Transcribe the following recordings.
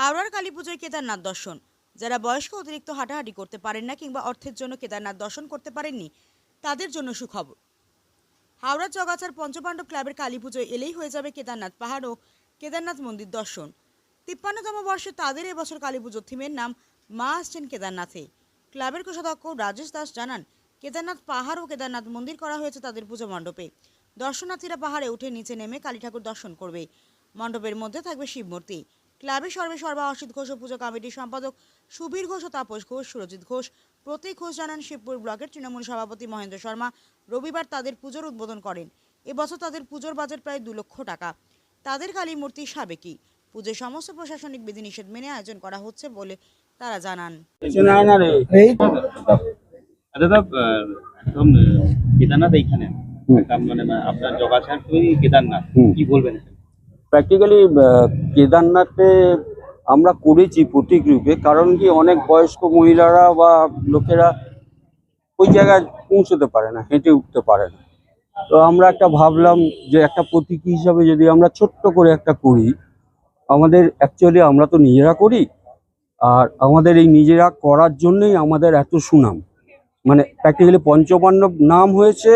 হাওড়ার কালী পুজোয় কেদারনাথ দর্শন। যারা বয়স্ক অতিরিক্ত হাঁটাহাঁটি করতে পারেন না কিংবা অর্থের জন্য কেদারনাথ দর্শন করতে পারেননি, তাদের জন্য সুখবর। হাওড়ার জগাছার পঞ্চপাণ্ডব ক্লাবের কালী পুজোয় এলেই হয়ে যাবে কেদারনাথ পাহাড় ও কেদারনাথ মন্দির দর্শন। তিপ্পান্নতম বর্ষে তাদের এবছর কালী পুজোর থিমের নাম মা আসছেন কেদারনাথে। ক্লাবের কোষাধ্যক্ষ রাজেশ দাস জানান, কেদারনাথ পাহাড় ও কেদারনাথ মন্দির করা হয়েছে তাদের পুজো মণ্ডপে। দর্শনার্থীরা পাহাড়ে উঠে নিচে নেমে কালী ঠাকুর দর্শন করবে। মণ্ডপের মধ্যে থাকবে শিবমূর্তি। ক্লাবের সর্বে সর্বা অসিত ঘোষ ও পুজো কমিটির সম্পাদক সুবীর ঘোষ ও তাপস ঘোষ সুরজিৎ ঘোষ প্রতীক ঘোষ জানান শিবপুর ব্লকের তৃণমূল সভাপতি মহেন্দ্র শর্মা। রবিবার তাদের পুজোর উদ্বোধন করেন। এবছর তাদের পুজোর বাজেট প্রায় দু লক্ষ টাকা। তাদের কালী মূর্তি সাবেকি। পুজোর সমস্ত প্রশাসনিক বিধিনিষেধ মেনে আয়োজন করা হচ্ছে বলে তারা জানান। দাদা একদম কেদারনাথ এইখানে। মানে আপনার জগাছার তৈরি কেদারনাথ। কি বলবেন? প্র্যাকটিক্যালি কেদারনাথে আমরা করেছি প্রতীক রূপে কারণ কি অনেক বয়স্ক মহিলারা বা লোকেরা ওই জায়গায় পৌঁছতে পারে না, হেঁটে উঠতে পারে না। তো আমরা একটা ভাবলাম যে একটা প্রতীকী হিসাবে যদি আমরা ছোট্ট করে একটা করি, আমাদের অ্যাকচুয়ালি আমরা তো নিজেরা করি, আর আমাদের এই নিজেরা করার জন্যই আমাদের এত সুনাম। মানে প্র্যাকটিক্যালি পঞ্চপাণ্ডব নাম হয়েছে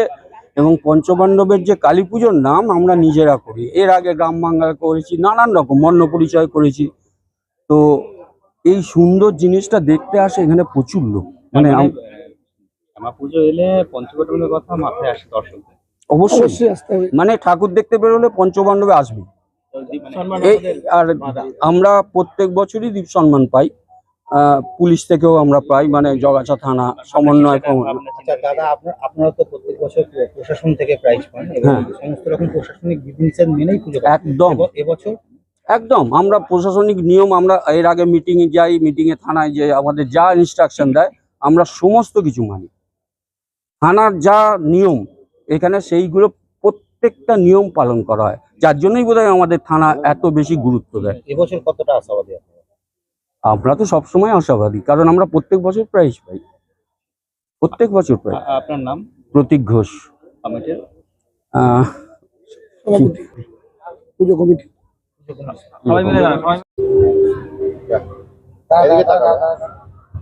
এবং পঞ্চপাণ্ডবের যে কালী পুজোর নাম আমরা নিজেরা করি। এর আগে গ্রাম বাংলা করেছি নানান রকম বর্ণ পরিচয় করেছি। তো এই সুন্দর জিনিসটা দেখতে আসে এখানে প্রচুর লোক। মানে মানে পুজো এলে পঞ্চকটনের কথা মাথায় আসে দর্শকদের। অবশ্যই। মানে ঠাকুর দেখতে বেরোলে পঞ্চপাণ্ডবে আসবে। আর আমরা প্রত্যেক বছরই দীপ সম্মান পাই। পুলিশ থেকেও আমরা পাই মানে জগাছা থানা সমন্বয় আচ্ছা দাদা আপনারা তো প্রত্যেক বছর প্রশাসন থেকে প্রাইজ পান হ্যাঁ। সমস্ত রকম প্রশাসনিক বিধিনিষেধ মেনেই পুজো একদম। এবছর? একদম। আমরা প্রশাসনিক নিয়ম আমরা এর আগে মিটিং এ যাই মিটিং এ থানায় যে আমাদের যা ইনস্ট্রাকশন দেয় আমরা সমস্ত কিছু মানি। থানার যা নিয়ম এখানে সেইগুলো প্রত্যেকটা নিয়ম পালন করা হয়। যার জন্যই বোধহয় আমাদের থানা এত বেশি গুরুত্ব দেয়। এবছর কতটা আশাবাদী আপনারা? আমরা তো সবসময় আশাবাদী কারণ আমরা প্রত্যেক বছর প্রাইজ পাই। প্রত্যেক বছর প্রাইজ আপনার নাম? প্রতীক ঘোষ। কমিটির? পুজো কমিটি। সবাই মিলে সবাই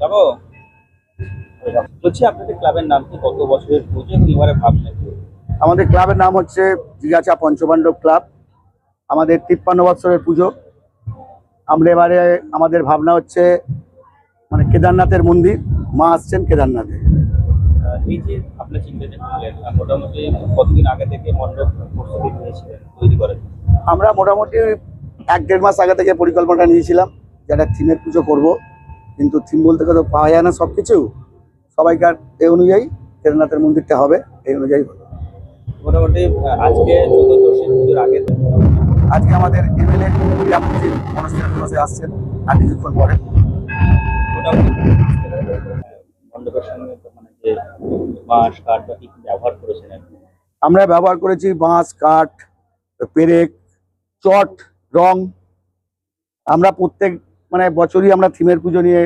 যাব? বলছি আপনাদের ক্লাবের নাম কি? কত বছরের পুজো? এবং এবারে ভাবলেন আমাদের ক্লাবের নাম হচ্ছে জিগাচা পঞ্চপাণ্ডব ক্লাব। আমাদের তিপ্পান্ন বৎসরের পুজো। আমরা এবারে আমাদের ভাবনা হচ্ছে মানে কেদারনাথের মন্দির মা আসছেন কেদারনাথে। আহ, এই যে আপনার চিন্তা করলেন মোটামুটি কতদিন আগে থেকে মণ্ডপ প্রস্তুতি নিয়েছিলেন তৈরি করেন? আমরা মোটামুটি এক দেড় মাস আগে থেকে পরিকল্পনা নিয়েছিলাম যে একটা থিমের পুজো করব। কিন্তু থিম বলতে তো পাওয়া যায় না সব কিছু সবাইকার এই অনুযায়ী কেদারনাথের মন্দিরটা হবে এই অনুযায়ী। মোটামুটি আজকে চতুর্দশী পুজোর আগে আজকে আমাদের এমএলএ ক্রীড়ামন্ত্রী অনুষ্ঠান বসে আসছেন। আর কিছুক্ষণ পরে আমরা ব্যবহার করেছি বাঁশ, কাঠ, পেরেক, চট, রং। আমরা প্রত্যেক মানে বছরই আমরা থিমের পুজো নিয়ে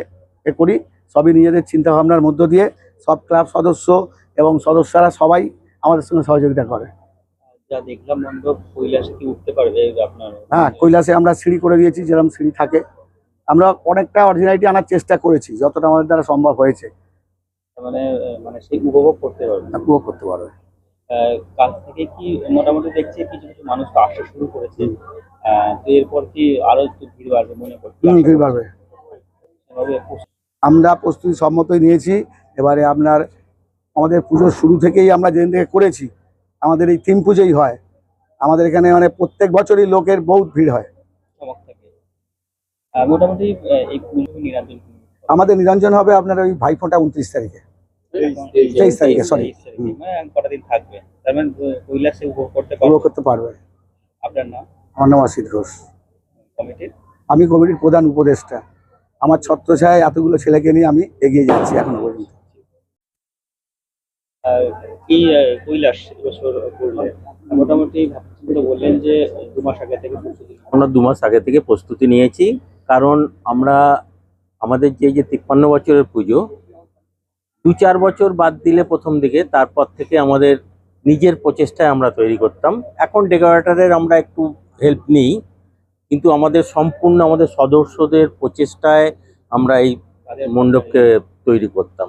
এ করি। সবই নিজেদের চিন্তা ভাবনার মধ্য দিয়ে সব ক্লাব সদস্য এবং সদস্যরা সবাই আমাদের সঙ্গে সহযোগিতা করে। যা দেখলাম মণ্ডপ কৈলাসে কি উঠতে পারবে আপনার? হ্যাঁ কৈলাসে আমরা সিঁড়ি করে দিয়েছি যেরকম সিঁড়ি থাকে। আমরা অনেকটা অরিজিনালিটি আনার চেষ্টা করেছি যতটা আমাদের দ্বারা সম্ভব হয়েছে। মানে মানে সেই উপভোগ করতে পারবে। পুরো করতে পারবে। কাল থেকে কি মোটামুটি দেখছি কিছু কিছু মানুষ তো আসা শুরু করেছে। তো এরপর কি আরও একটু ভিড় বাড়বে মনে করছি ভিড় বাড়বে। আমরা প্রস্তুতি সম্মতই নিয়েছি। এবারে আপনার আমাদের পুজোর শুরু থেকেই আমরা যেদিন থেকে করেছি আমাদের এই থিম পুজোই হয়। আমাদের এখানে মানে প্রত্যেক বছরই লোকের বহুত ভিড় হয়। মোটামুটি আমাদের নিরঞ্জন হবে আপনার ওই ভাইফোঁটা উনত্রিশ তারিখে। তেইশ তারিখে, তারিখে, মানে কটা দিন থাকবে। তার মানে কৈলাসে উপভোগ করতে পুরো পারব করতে পারবে। আপনার নাম? আমার নাম অসিত ঘোষ। কমিটির? আমি কমিটির প্রধান উপদেষ্টা। আমার ছত্রছায় এতগুলো ছেলেকে নিয়ে আমি এগিয়ে যাচ্ছি এখনও পর্যন্ত। এই কৈলাস এবছর করলেন মোটামুটি তো বললেন যে দু মাস আগে থেকে প্রস্তুতি আমরা দু মাস আগে থেকে প্রস্তুতি নিয়েছি কারণ আমরা আমাদের যে যে তিপ্পান্ন বছরের পুজো দু চার বছর বাদ দিলে প্রথম দিকে তারপর থেকে আমাদের নিজের প্রচেষ্টায় আমরা তৈরি করতাম। এখন ডেকোরেটরের আমরা একটু হেল্প নিই কিন্তু আমাদের সম্পূর্ণ আমাদের সদস্যদের প্রচেষ্টায় আমরা এই মণ্ডপকে তৈরি করতাম।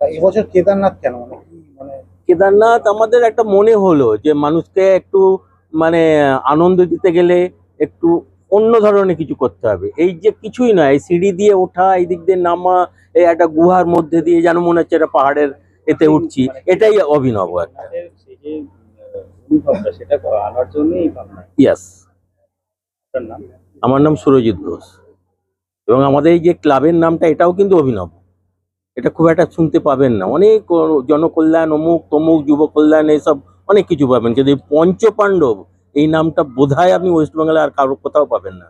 এবছর কেদারনাথ কেন? মানে কেদারনাথ আমাদের একটা মনে হলো যে মানুষকে একটু মানে আনন্দ দিতে গেলে একটু অন্য ধরনের কিছু করতে হবে। এই যে কিছুই নয় এই সিঁড়ি দিয়ে ওঠা এই দিক দিয়ে নামা এই একটা গুহার মধ্যে দিয়ে যেন মনে হচ্ছে একটা পাহাড়ের এতে উঠছি এটাই অভিনব একটা। ইয়াস নাম? আমার নাম সুরজিৎ ঘোষ। এবং আমাদের এই যে ক্লাবের নামটা এটাও কিন্তু অভিনব। এটা খুব একটা শুনতে পাবেন না। অনেক জনকল্যাণ, অমুক তমুক যুব কল্যাণ এইসব অনেক কিছু পাবেন। কিন্তু পঞ্চপাণ্ডব, এই নামটা বোধহয় আপনি ওয়েস্ট বেঙ্গলে আর কারোর কোথাও পাবেন না।